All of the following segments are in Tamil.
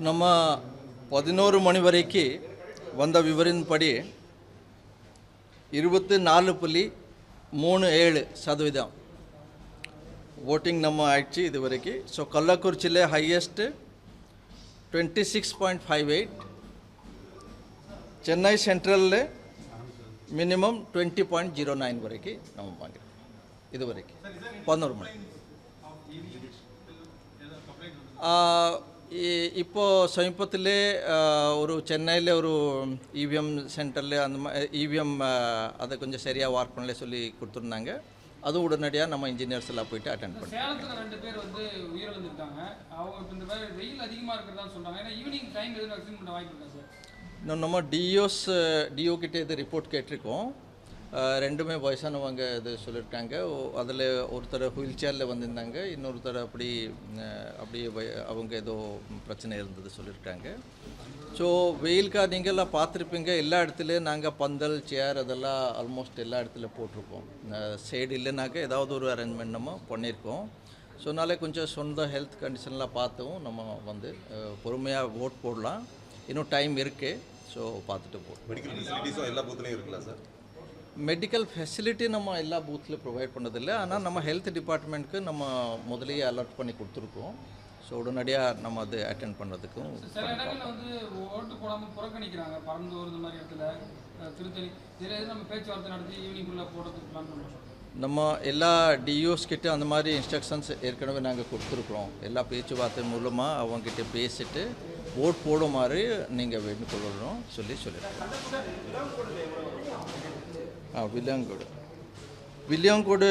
ನಮ್ಮ பதினோரு மணி வரைக்கு வந்த விவரின்படி இருபத்தி நாலு புள்ளி மூணு ஏழு சதவீதம் ವೋಟಿಂಗ್ ನಮ್ಮ ಆಯ್ತು ಇದುವರೆಗೆ so ಕಲ್ಲಕುರ್ಚಿಲೆ highest twenty six point five eight Chennai ಸೆಂಟ್ರಲ್ಲೇ minimum twenty point zero ನೈನ್ವರೆಗೆ ನಾವು ಮಾಡಿದ್ವಿ ಇದುವರೆಗೆ பதினோரு மணி ಈ இப்போ சமீபத்திலே ஒரு சென்னையில் ஒரு இவிஎம் சென்டரில் அந்த மாதிரி இவிஎம் அதை கொஞ்சம் சரியாக ஒர்க் பண்ணல சொல்லி கொடுத்துருந்தாங்க அது உடனடியாக நம்ம இன்ஜினியர்ஸ் எல்லாம் போயிட்டு அட்டன் பண்ணோம் சேலத்துல ரெண்டு பேர் வந்து உயிரிழந்திருக்காங்க அவங்க இப்போ இந்த மாதிரி வெயில் அதிகமா இருக்கிறதா சொல்றாங்க ஏன்னா ஈவினிங் டைம் எதுவும் பண்ண வாய்ப்பு இருக்கா சார் இன்னும் நம்ம டிஓஸ் டிஓ கிட்டே இது ரிப்போர்ட் கேட்டிருக்கோம் ரெண்டுமே வயசானவங்க இது சொல்லியிருக்காங்க அதில் ஒருத்தர் வீல் சேரில் வந்திருந்தாங்க. இன்னொருத்தர் அப்படி அப்படியே வய- அவங்க ஏதோ பிரச்சனை இருந்தது சொல்லியிருக்காங்க ஸோ வெயில்க்கா நீங்கள்லாம் பார்த்துருப்பீங்க. எல்லா இடத்துலையும் நாங்கள் பந்தல் சேர் அதெல்லாம் ஆல்மோஸ்ட் எல்லா இடத்துலையும் போட்டிருக்கோம் சைடு இல்லைனாக்க ஏதாவது ஒரு அரேஞ்ச்மெண்ட் நம்ம பண்ணியிருக்கோம். ஸோ அதனால கொஞ்சம் சொந்த ஹெல்த் கண்டிஷன்லாம் பார்த்தும் நம்ம வந்து பொறுமையாக ஓட் போடலாம். இன்னும் டைம் இருக்குது ஸோ பார்த்துட்டு போடுவோம் மெடிக்கல் ஃபெசிலிட்டிஸும் எல்லா பூத்துலேயும் இருக்குல்ல சார் மெடிக்கல் ஃபெசிலிட்டி நம்ம எல்லா பூத்தில் ப்ரொவைட் பண்ணதில்லை. ஆனால் நம்ம ஹெல்த் டிபார்ட்மெண்ட்க்கு நம்ம முதலையே அலர்ட் பண்ணி கொடுத்துருக்கோம். ஸோ உடனடியாக நம்ம அது அட்டென்ட் பண்ணுறதுக்கும் சில இடங்கள்ல வந்து ஓட்டு போடாம புறக்கணிக்கிறாங்க. பறந்தூர் இந்த மாதிரி இடத்துல திருத்தணி இதில் நம்ம பேச்சுவார்த்தை நடத்தி ஈவினிங்குள்ள போடுறதுக்கு பிளான் பண்ணுறோம் நம்ம எல்லா டிஓஸ் கிட்ட அந்த மாதிரி இன்ஸ்ட்ரக்ஷன்ஸ் ஏற்கனவே நாங்கள் கொடுத்துருக்குறோம் எல்லா பேச்சுவார்த்தை மூலமாக அவங்ககிட்ட பேசிட்டு ஓட் போடுமாறு நீங்கள் வேண்டுகொள்ளணும் சொல்லி ஆ வில்லியங்கோடு வில்லியங்கோடு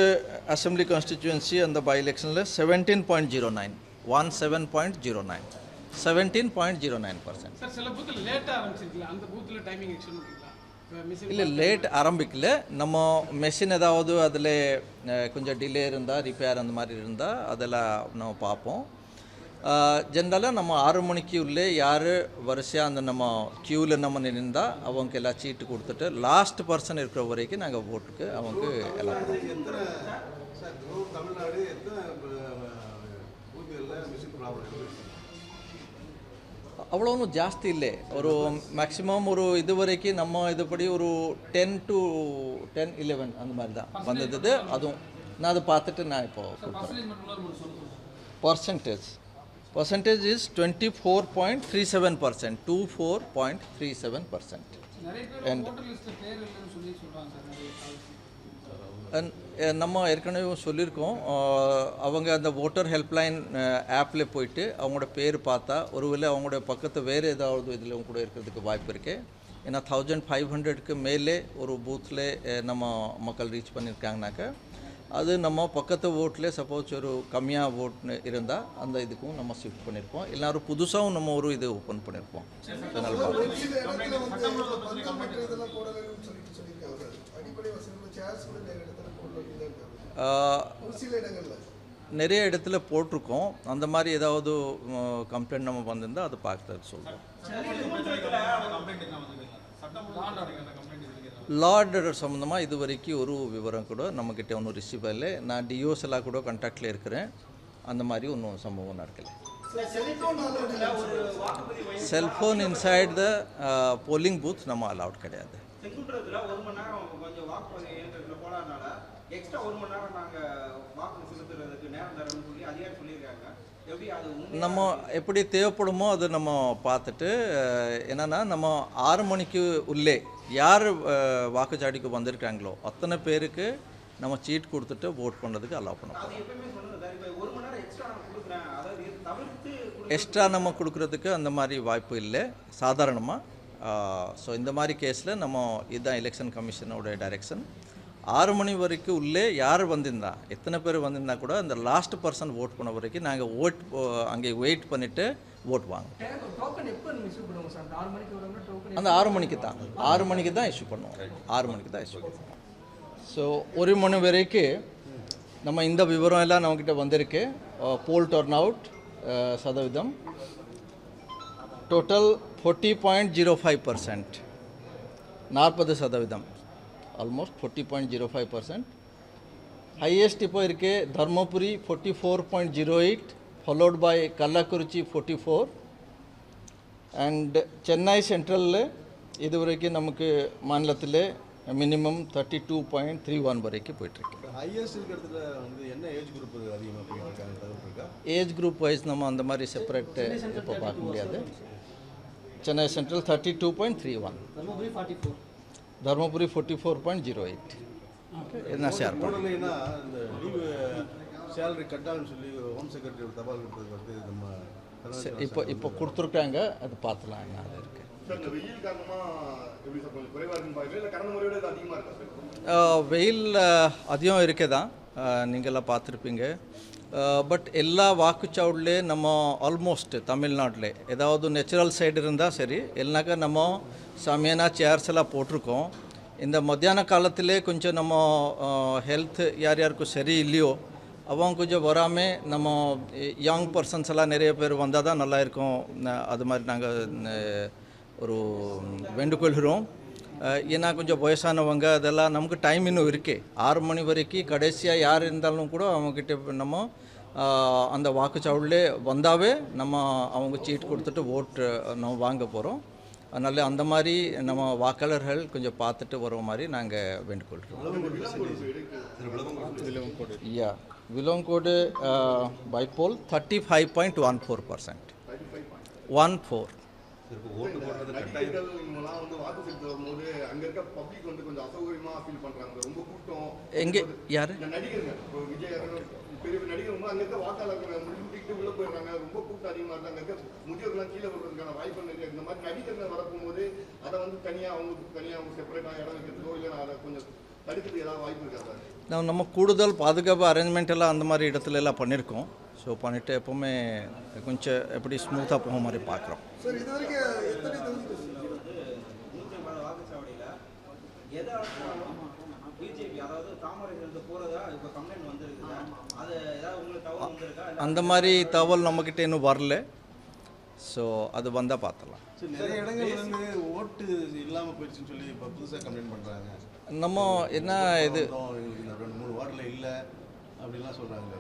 அசம்பிளி கான்ஸ்டிச்சுவன்சி அந்த பை எலெக்ஷனில் seventeen point zero nine one seven point zero nine seventeen point zero nine percent sir சில பூத்தில் லேட்டாக ஆரம்பிச்சிருக்கல அந்த பூத்தில் டைமிங் எக்ஸ்டன் பண்ணிக்கலாம் இப்போ மிஷின் இல்லை லேட் ஆரம்பிக்கல. நம்ம மெஷின் ஏதாவது அதில் கொஞ்சம் டிலே இருந்தால் ரிப்பேர் அந்த மாதிரி இருந்தால் அதெல்லாம் நம்ம பார்ப்போம். ஜென்ரலாக நம்ம ஆறு மணிக்கு உள்ளே யார் வரிசையாக அந்த நம்ம க்யூவில் நம்ம நின்றால் அவங்க எல்லாம் சீட்டு கொடுத்துட்டு லாஸ்ட் பர்சன் இருக்கிற வரைக்கும் நாங்கள் ஓட்டுக்கு அவங்க எல்லாம் அவ்வளோ ஒன்றும் ஜாஸ்தி இல்லை. ஒரு மேக்ஸிமம் ஒரு இது வரைக்கும் நம்ம இதுபடி ஒரு டென் டு டென் இலெவன் அந்த மாதிரி தான் வந்தது அதுவும் நான் அதை பார்த்துட்டு நான் இப்போ கொடுக்குறேன். Percentage percentage percentage is 24.37 percent. 24.37 percent. நிறைய பேர் ஓட்டர் லிஸ்ட்டில் பேர் இல்லைன்னு சொல்லி சொல்றாங்க சார் நிறைய And, அஹ், நம்ம ஏற்கனவே சொல்லியிருக்கோம் அவங்க அந்த ஓட்டர் ஹெல்ப்லைன் ஆப்பில் போயிட்டு அவங்களோட பேர் பார்த்தா ஒருவேளை அவங்களோட பக்கத்து வேறு ஏதாவது இதில் கூட இருக்கிறதுக்கு வாய்ப்பு இருக்குது ஏன்னா தௌசண்ட் ஃபைவ் ஹண்ட்ரட்க்கு மேலே ஒரு பூத்தில் நம்ம மக்கள் ரீச் பண்ணியிருக்காங்கனாக்கா அது நம்ம பக்கத்து ஓட்டில் சப்போஸ் ஒரு கம்மியாக ஓட்னு இருந்தால் அந்த இதுக்கும் நம்ம ஷிஃப்ட் பண்ணியிருப்போம் எல்லாரும் புதுசாகவும் நம்ம ஒரு இது ஓப்பன் பண்ணியிருப்போம் நிறைய இடத்துல நிறைய இடத்துல போட்டிருக்கோம். அந்த மாதிரி ஏதாவது கம்ப்ளைண்ட் நம்ம வந்திருந்தால் அதை பார்த்து சொல்கிறோம் லா ஆர்டர் சம்மந்தமாக இது வரைக்கும் ஒரு விவரம் கூட நம்மக்கிட்ட ஒன்றும் ரிசீவ் இல்லை நான் டிஓஸ் எல்லாம் கூட கான்டாக்டில் இருக்கிறேன். அந்த மாதிரி ஒன்றும் சம்பவம் நடக்கலை. Cellphone inside the polling booth நம்ம அலவுட் கிடையாது. எக்ஸ்ட்ரா ஒரு மணி நேரம் நாங்க வாக்கு செலுத்துறதுக்கு நேரம் தரோம்னு சொல்லி அதிகாரி சொல்லியிருக்காங்க எப்படி அது உண்மையா? நம்ம எப்படி தேவைப்படுமோ அது நம்ம பார்த்துட்டு என்னென்னா நம்ம ஆறு மணிக்கு உள்ளே யார் வாக்குச்சாடிக்கு வாக்குச்சாவடிக்கு வந்திருக்காங்களோ அத்தனை பேருக்கு நம்ம சீட் கொடுத்துட்டு ஓட் பண்ணுறதுக்கு அலோவ் பண்ணுவோம் எக்ஸ்ட்ரா எக்ஸ்ட்ரா நம்ம கொடுக்குறதுக்கு அந்த மாதிரி வாய்ப்பு இல்லை சாதாரணமாக ஸோ இந்த மாதிரி கேஸில் நம்ம இதுதான் எலெக்ஷன் கமிஷனோட டைரெக்ஷன் ஆறு மணி வரைக்கும் உள்ளே யார் வந்திருந்தா? எத்தனை பேர் வந்திருந்தா கூட அந்த லாஸ்ட் பர்சன் ஓட் பண்ண வரைக்கும் நாங்கள் ஓட் அங்கே வெயிட் பண்ணிவிட்டு ஓட் வாங்குவோம். அந்த ஆறு மணிக்கு தான். ஆறு மணிக்கு தான் இஷ்யூ பண்ணுவோம். ஆறு மணிக்கு தான் இஷ்யூ பண்ணுவோம். ஸோ ஒரு மணி வரைக்கும் நம்ம இந்த விவரம் எல்லாம் நம்மக்கிட்ட வந்திருக்கு. போல் டர்ன் அவுட் சதவீதம். Total forty point zero five percent நாற்பது சதவீதம். இருக்கு Dharmapuri forty four point zero eight followed by Kallakurichi forty four and Chennai சென்ட்ரலில் இது வரைக்கும் நமக்கு மாநிலத்தில் minimum thirty two point three one வரைக்கும் போயிட்டுருக்கு. ஹையஸ்ட் இருக்கிறதுல வந்து என்ன ஏஜ் குரூப் அதிகமாக போயிட்டு இருக்காங்க தகவல் இருக்கா? ஏஜ் குரூப் வைஸ் நம்ம அந்த மாதிரி செப்பரேட் இப்போ பார்க்க முடியாது. Chennai central thirty two point three one Dharmapuri forty four point zero eight என்ன ஷேர் சேலரி கட்டான்னு சொல்லி ஹோம் செக்ரட்டரி தபால் கொடுத்தது வந்து நம்ம தலைமைச் இப்போ இப்போ கொடுத்துருக்காங்க அது பார்த்துலாம் என்ன அது இருக்குது வெயில் காரணமா எப்படி சார் கொஞ்சம் குறைவா இருக்குன்னு பாக்குறீங்க இல்ல கடந்த முறையோட இது அதிகமா இருக்கா சார்? ஆஹ் வெயில் ஆஹ், அதிகம் இருக்கே தான். நீங்கள்லாம் பார்த்துருப்பீங்க. பட் எல்லா வாக்குச்சாவடிலே நம்ம ஆல்மோஸ்ட் தமிழ்நாட்டில் ஏதாவது நேச்சுரல் சைடு இருந்தால் சரி இல்லைனாக்கா நம்ம சாமியானா சேர்ஸ் எல்லாம் போட்டிருக்கோம். இந்த மத்தியான காலத்திலே கொஞ்சம் நம்ம ஹெல்த் யார் யாருக்கும் சரி இல்லையோ அவங்க கொஞ்சம் வராமல் நம்ம யங் பர்சன்ஸ் எல்லாம் நிறைய பேர் வந்தால் தான் நல்லா இருக்கும். அது மாதிரி நாங்கள் ஒரு வேண்டுகொள்கிறோம் ஏன்னா கொஞ்சம் வயசானவங்க அதெல்லாம் நமக்கு டைம் இன்னும் இருக்கு. ஆறு மணி வரைக்கும் கடைசியாக யார் இருந்தாலும் கூட அவங்கக்கிட்ட நம்ம அந்த வாக்குச்சாவடிலே வந்தாவே நம்ம அவங்க சீட் கொடுத்துட்டு ஓட்டு நம்ம வாங்க போகிறோம் அதனால் அந்த மாதிரி நம்ம வாக்காளர்கள் கொஞ்சம் பார்த்துட்டு வர மாதிரி நாங்கள் வேண்டுகொள்கிறோம். யா Vilavancode bypoll thirty five point one four percent one four வந்து வாக்கு செலுத்த வரும்போது அங்க இருக்க பப்ளிக் வந்து கொஞ்சம் அசௌகரியமா ஃபீல் பண்றாங்க. ரொம்ப கூட்டம். எங்க? யாரு? நடிகருங்க இப்போ விஜய் பெரிய நடிகர் அங்க இருக்க வாக்காளர்கள் முடிக்கிட்டு உள்ள போயிடுறாங்க. ரொம்ப கூட்டம் அதிகமா இருக்கு அங்க இருக்க முதியோர்லாம் கீழே விடுறதுக்கான வாய்ப்பு நிறைய இந்த மாதிரி நடிகருங்க வரப்போகும்போது அதை வந்து தனியா அவங்களுக்கு தனியா அவங்க செப்பரேட்டா இடம் வைக்கிறதுக்கோ இல்லைன்னா அதை கொஞ்சம் தடுக்கிறதுக்கு ஏதாவது வாய்ப்பு இருக்காங்க நம்ம கூடுதல் பாதுகாப்பு அரேஞ்ச்மெண்ட் எல்லாம் அந்த மாதிரி இடத்துல எல்லாம் பண்ணியிருக்கோம் ஸோ பண்ணிவிட்டு எப்போவுமே கொஞ்சம் எப்படி ஸ்மூத்தாக போக மாதிரி பார்க்குறோம். அந்த மாதிரி தகவல் நம்மக்கிட்ட இன்னும் வரல. ஸோ அது வந்தால் பார்த்துடலாம். சரி, நிறைய இடங்கள்ல வந்து ஓட்டு இல்லாமல் போயிடுச்சுன்னு சொல்லி இப்போ புதுசாக கம்ப்ளைண்ட் பண்ணுறாங்க நம்ம என்ன இது ரெண்டு மூணு வார்டில் இல்லை. அப்படிலாம் சொல்கிறாங்க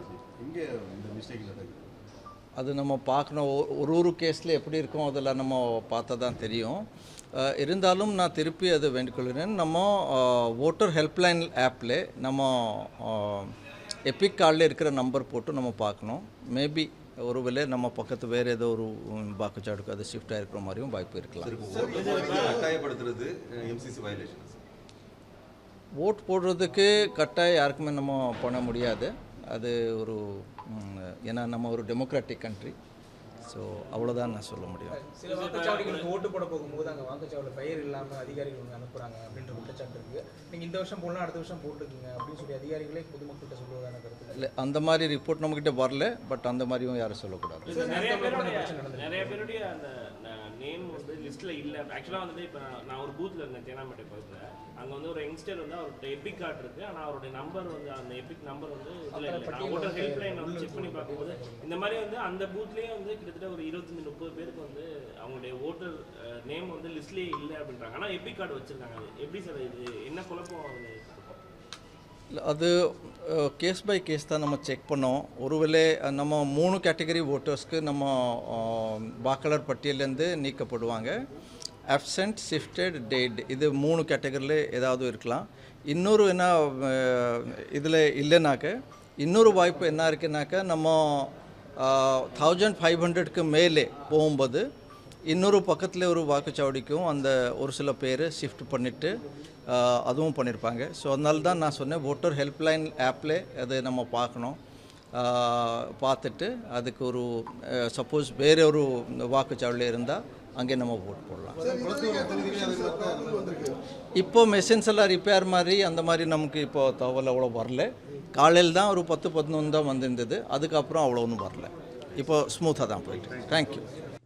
இங்கே இந்த மிஸ்டேக் நடக்குது அது நம்ம பார்க்கணும். ஒரு ஒரு கேஸில் எப்படி இருக்கும் அதெல்லாம் நம்ம பார்த்தா தான் தெரியும் இருந்தாலும் நான் திருப்பி அது வேண்டிக்கொள்கிறேன் நம்ம ஓட்டர் ஹெல்ப்லைன் ஆப்பில் நம்ம எபிக் கார்டில் இருக்கிற நம்பர் போட்டு நம்ம பார்க்கணும். மேபி ஒருவேளை நம்ம பக்கத்து வேறு ஏதோ ஒரு வாக்குச்சாடுக்கு அது ஷிஃப்ட் ஆகிருக்கிற மாதிரியும் வாய்ப்பு இருக்கலாம். கட்டாயப்படுத்துறது எம்சிசி வயலேஷன் ஓட் போடுறதுக்கு கட்டாயம் யாருக்குமே நம்ம பண்ண முடியாது. அது ஒரு ஏன்னா நம்ம ஒரு டெமோக்ராட்டிக் கண்ட்ரி ஸோ அவ்வளோதான் நான் சொல்ல முடியும். சில வாக்குச்சாவடிகளுக்கு ஓட்டு போட போகும்போது அங்கே வாக்குச்சாவடியில் பெயர் இல்லாமல் அதிகாரிகள் அனுப்புகிறாங்க அப்படின்ற குற்றச்சாட்டு இருக்குது நீங்கள் இந்த வருஷம் போடலாம் அடுத்த வருஷம் போட்டுக்குங்க அப்படின்னு சொல்லி அதிகாரிகளே பொதுமக்கள்கிட்ட சொல்லுவதான கருத்து இல்லை அந்த மாதிரி ரிப்போர்ட் நம்மக்கிட்ட வரல பட் அந்த மாதிரியும் யாரும் சொல்லக்கூடாது. நிறைய பேருடைய அந்த நேம் வந்து லிஸ்ட்டில் இல்லை. ஆக்சுவலாக வந்துட்டு இப்போ நான் ஒரு பூத்தில் இருந்தேன் தேனாம்பேட்டை பக்கத்தில் அங்கே வந்து ஒரு யங்ஸ்டர் வந்து அவர்கிட்ட எபிக் கார்டு இருக்குது ஆனால் அவருடைய நம்பர் வந்து அந்த எபிக் நம்பர் வந்து இதில் இல்லை. நான் ஓட்டர் ஹெல்ப்லைன் வந்து செக் பண்ணி பார்க்கும்போது இந்த மாதிரி வந்து அந்த பூத்லேயே வந்து கிட்டத்தட்ட ஒரு இருபத்தஞ்சி முப்பது பேருக்கு வந்து அவங்களுடைய ஓட்டர் நேம் வந்து லிஸ்ட்லேயே இல்லை அப்படின்றாங்க. ஆனால் எபிக் கார்டு வச்சுருக்காங்க அது. எப்படி சார் இது? என்ன குழப்பம் அது அது கேஸ் பை கேஸ் தான் நம்ம செக் பண்ணோம். ஒருவேளை நம்ம மூணு கேட்டகரி ஓட்டர்ஸ்க்கு நம்ம வாக்காளர் பட்டியலேருந்து நீக்கப்படுவாங்க. அப்சென்ட் ஷிஃப்டட் டேட் இது மூணு கேட்டகரியில் ஏதாவது இருக்கலாம். இன்னொரு என்ன இதில் இல்லைனாக்க இன்னொரு வாய்ப்பு என்ன இருக்குனாக்க நம்ம தௌசண்ட் ஃபைவ் ஹண்ட்ரட்க்கு மேலே போகும்போது இன்னொரு பக்கத்தில் ஒரு வாக்குச்சாவடிக்கும் அந்த ஒரு சில பேர் ஷிஃப்ட் பண்ணிவிட்டு அதுவும் பண்ணியிருப்பாங்க ஸோ அதனால தான் நான் சொன்னேன் ஓட்டர் ஹெல்ப்லைன் ஆப்பில் அது நம்ம பார்க்கணும். பார்த்துட்டு அதுக்கு ஒரு சப்போஸ் வேறு ஒரு வாக்குச்சாவடியில் இருந்தால் அங்கே நம்ம ஓட் போடலாம். இப்போ மெஷின்ஸ் எல்லாம் ரிப்பேர் மாதிரி அந்த மாதிரி நமக்கு இப்போ தகவல் அவ்வளோ வரல. காலையில் தான் ஒரு பத்து பதினொன்று தான் வந்திருந்தது. அதுக்கப்புறம் அவ்வளோ ஒன்றும் வரல. இப்போ ஸ்மூத்தாக தான் போயிட்டு தேங்க்யூ